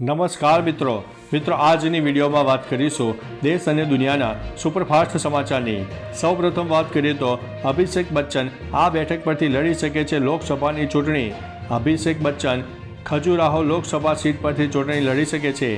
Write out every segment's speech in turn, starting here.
નમસ્કાર મિત્રો. મિત્રો, આજની વિડીયોમાં વાત કરીશું દેશ અને દુનિયાના સુપરફાસ્ટ સમાચારની. સૌપ્રથમ વાત કરીએ તો અભિષેક બચ્ચન આ બેઠક પરથી લડી શકે છે લોકસભાની ચૂંટણી. અભિષેક બચ્ચન ખજુરાહો લોકસભા સીટ પરથી ચૂંટણી લડી શકે છે.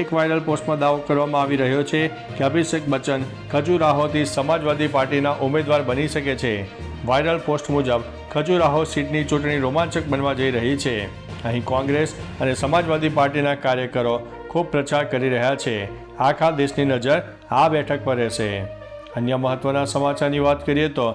એક વાયરલ પોસ્ટમાં દાવો કરવામાં આવી રહ્યો છે કે અભિષેક બચ્ચન ખજુરાહોથી સમાજવાદી પાર્ટીના ઉમેદવાર બની શકે છે. વાયરલ પોસ્ટ મુજબ ખજુરાહો સીટની ચૂંટણી રોમાંચક બનવા જઈ રહી છે. અહીં કોંગ્રેસ અને સમાજવાદી પાર્ટીના કાર્યકરો ખૂબ પ્રચાર કરી રહ્યા છે. આખા દેશની નજર આ બેઠક પર રહેશે. અન્ય મહત્વના સમાચારની વાત કરીએ તો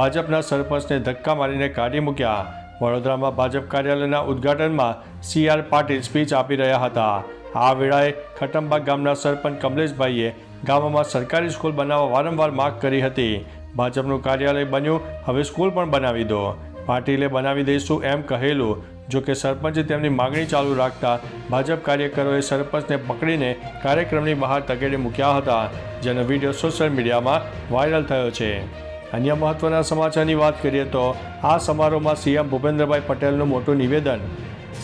ભાજપના સરપંચને ધક્કા મારીને કાઢી મૂક્યા. વડોદરામાં ભાજપ કાર્યાલયના ઉદ્ઘાટનમાં સી આર પાટીલ સ્પીચ આપી રહ્યા હતા. આ વેળાએ ખટંબા ગામના સરપંચ કમલેશભાઈએ ગામમાં સરકારી સ્કૂલ બનાવવા વારંવાર માગ કરી હતી. ભાજપનું કાર્યાલય બન્યું, હવે સ્કૂલ પણ બનાવી દો. પાટીલે બનાવી દઈશું એમ કહેલું જો કે સરપંચે તેમની માગણી ચાલુ રાખતા ભાજપ કાર્યકરોએ સરપંચને પકડીને કાર્યક્રમની બહાર તગેડે મૂક્યા હતા, જેનો વીડિયો સોશિયલ મીડિયામાં વાયરલ થયો છે. અન્ય મહત્વના સમાચારની વાત કરીએ તો આ સમારોહમાં સીએમ ભૂપેન્દ્રભાઈ પટેલનું મોટું નિવેદન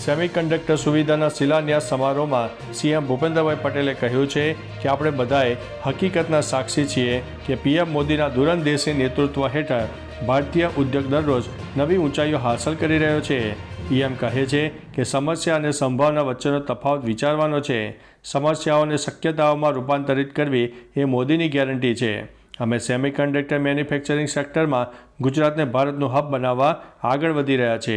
સેમિકન્ડક્ટર સુવિધાના શિલાન્યાસ સમારોહમાં સીએમ ભૂપેન્દ્રભાઈ પટેલે કહ્યું છે કે આપણે બધાએ હકીકતના સાક્ષી છીએ કે પીએમ મોદીના દૂરંદેશી નેતૃત્વ હેઠળ ભારતીય ઉદ્યોગ દરરોજ નવી ઊંચાઈઓ હાંસલ કરી રહ્યો છે. પીએમ કહે છે કે સમસ્યા અને સંભાવના વચ્ચેનો તફાવત વિચારવાનો છે. સમસ્યાઓને શક્યતાઓમાં રૂપાંતરિત કરવી એ મોદીની ગેરંટી છે. અમે સેમિકન્ડક્ટર મેન્યુફેક્ચરિંગ સેક્ટરમાં ગુજરાતને ભારતનું હબ બનાવવા આગળ વધી રહ્યા છે